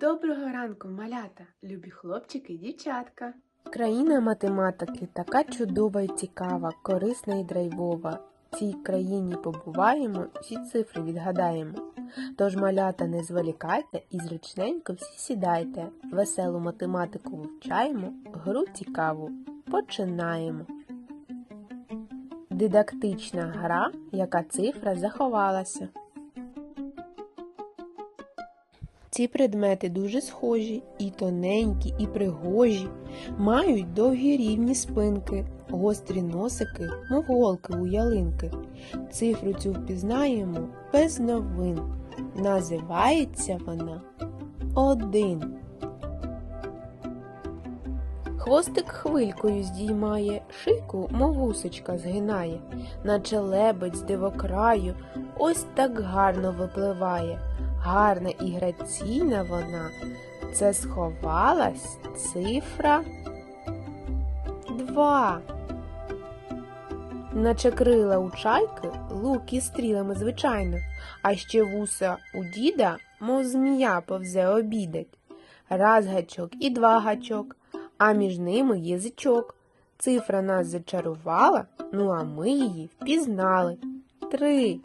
Доброго ранку, малята, любі хлопчики і дівчатка. Країна математики така чудова і цікава, корисна і драйвова. В цій країні побуваємо, всі цифри відгадаємо. Тож, малята, не зволікайте і зручненько всі сідайте. Веселу математику вивчаємо, гру цікаву. Починаємо. Дидактична гра, яка цифра заховалася. Ці предмети дуже схожі, і тоненькі, і пригожі, мають довгі рівні спинки, гострі носики, мов голки у ялинки. Цифру цю впізнаємо без новин. Називається вона один. Хвостик хвилькою здіймає, шийку, мов гусочка згинає, наче лебедь з дивокраю, ось так гарно випливає. Гарна і граційна вона. Це сховалась цифра два. Наче крила у чайки, лук із стрілами, звичайно, а ще вуса у діда, мов змія повзе обідать. Раз гачок і два гачок, а між ними язичок. Цифра нас зачарувала, ну а ми її впізнали. Три.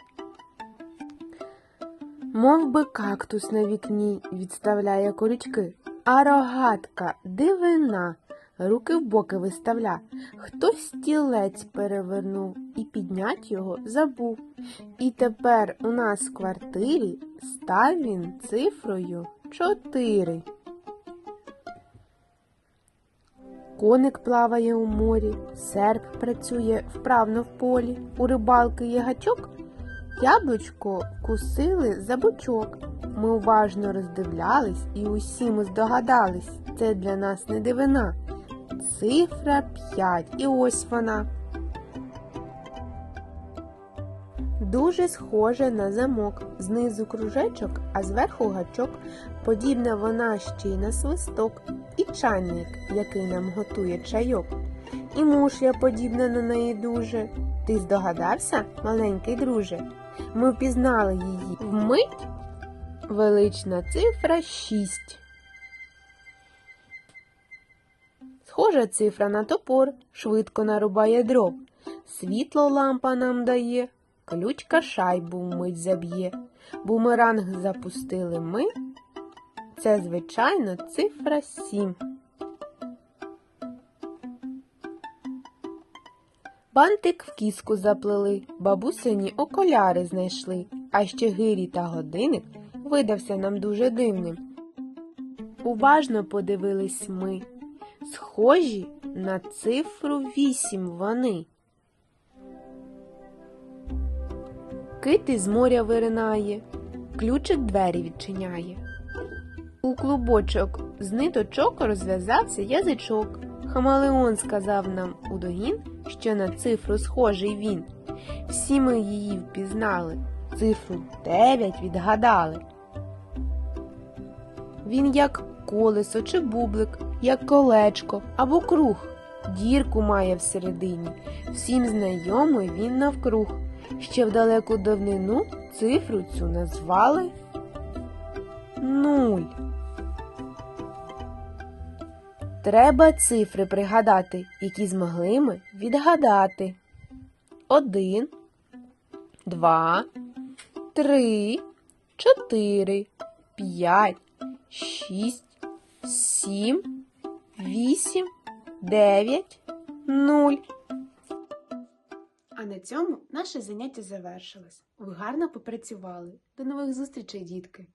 Мов би кактус на вікні відставляє колючки, а рогатка дивина, руки в боки виставля. Хтось стілець перевернув і піднять його забув. І тепер у нас в квартирі став він цифрою чотири. Коник плаває у морі, серп працює вправно в полі, у рибалки є гачок. Яблучко кусили за бочок. Ми уважно роздивлялись і усі ми здогадались. Це для нас не дивина. Цифра 5. І ось вона. Дуже схожа на замок. Знизу кружечок, а зверху гачок. Подібна вона ще й на свисток. І чайник, який нам готує чайок. І мушля подібна на неї дуже. Ти здогадався, маленький друже? Ми впізнали її вмить. Велична цифра 6. Схожа цифра на топор, швидко нарубає дров. Світло лампа нам дає, ключка шайбу вмить заб'є. Бумеранг запустили ми. Це, звичайно, цифра 7. Бантик в кіску заплели, бабусині окуляри знайшли, а ще гирі та годинник видався нам дуже дивним. Уважно подивились ми. Схожі на цифру вісім вони. Кит із моря виринає, ключик двері відчиняє. У клубочок з ниточок розв'язався язичок. Хамалеон сказав нам у догін, що на цифру схожий він. Всі ми її впізнали, цифру дев'ять відгадали. Він як колесо чи бублик, як колечко або круг, дірку має всередині. Всім знайомий він навкруг. Ще в далеку давнину цифру цю назвали нуль. Треба цифри пригадати, які змогли ми відгадати. Один, два, три, чотири, п'ять, шість, сім, вісім, дев'ять, нуль. А на цьому наше заняття завершилось. Ви гарно попрацювали. До нових зустрічей, дітки!